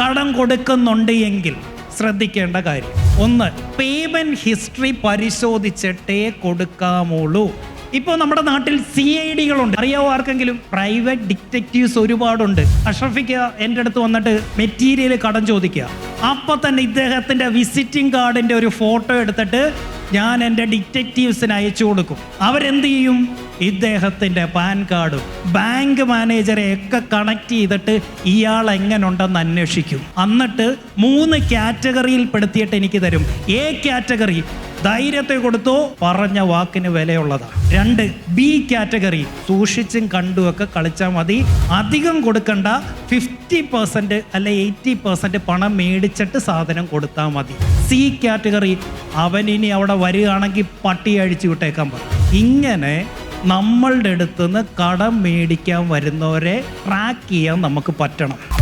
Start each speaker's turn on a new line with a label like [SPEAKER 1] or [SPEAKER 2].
[SPEAKER 1] കടം കൊടുക്കുന്നുണ്ട് എങ്കിൽ ശ്രദ്ധിക്കേണ്ട കാര്യം. ഒന്ന് പേയ്മെന്റ് ഹിസ്റ്ററി പരിശോധിച്ചിട്ടേ കൊടുക്കാമുള്ളൂ. ഇപ്പോൾ നമ്മുടെ നാട്ടിൽ സി ഐ ഡികളുണ്ട് അറിയാവോ ആർക്കെങ്കിലും? പ്രൈവറ്റ് ഡിറ്റക്റ്റീവ്സ് ഒരുപാടുണ്ട്. അഷ്റഫിക്ക എന്റെ അടുത്ത് വന്നിട്ട് മെറ്റീരിയൽ കടം ചോദിക്കുക. അപ്പോൾ തന്നെ ഇദ്ദേഹത്തിന്റെ വിസിറ്റിംഗ് കാർഡിന്റെ ഒരു ഫോട്ടോ എടുത്തിട്ട് ഞാൻ എന്റെ ഡിറ്റക്റ്റീവ്സിന് അയച്ചു കൊടുക്കും. അവരെന്ത് ചെയ്യും? ഇദ്ദേഹത്തിന്റെ പാൻ കാർഡും ബാങ്ക് മാനേജറെ ഒക്കെ കണക്ട് ചെയ്തിട്ട് ഇയാൾ എങ്ങനുണ്ടെന്ന് അന്വേഷിക്കും. എന്നിട്ട് മൂന്ന് കാറ്റഗറിയിൽ പെടുത്തിയിട്ട് എനിക്ക് തരും. എ കാറ്റഗറി ധൈര്യത്തെ കൊടുത്തോ പറഞ്ഞ വാക്കിന് വിലയുള്ളതാണ് രണ്ട് ബി കാറ്റഗറി സൂക്ഷിച്ചും കണ്ടുമൊക്കെ കളിച്ചാൽ മതി. അധികം കൊടുക്കണ്ട ഫിഫ്റ്റി പെർസെന്റ് അല്ലെ എയ്റ്റി പെർസെന്റ് പണം മേടിച്ചിട്ട് സാധനം കൊടുത്താൽ മതി. സി കാറ്റഗറി അവനിനി അവിടെ വരികയാണെങ്കിൽ പട്ടി അഴിച്ചു വിട്ടേക്കാൻ പറയും ഇങ്ങനെ നമ്മളുടെ അടുത്തുനിന്ന് കടം മേടിക്കാൻ വരുന്നവരെ ട്രാക്ക് ചെയ്യാൻ നമുക്ക് പറ്റണം.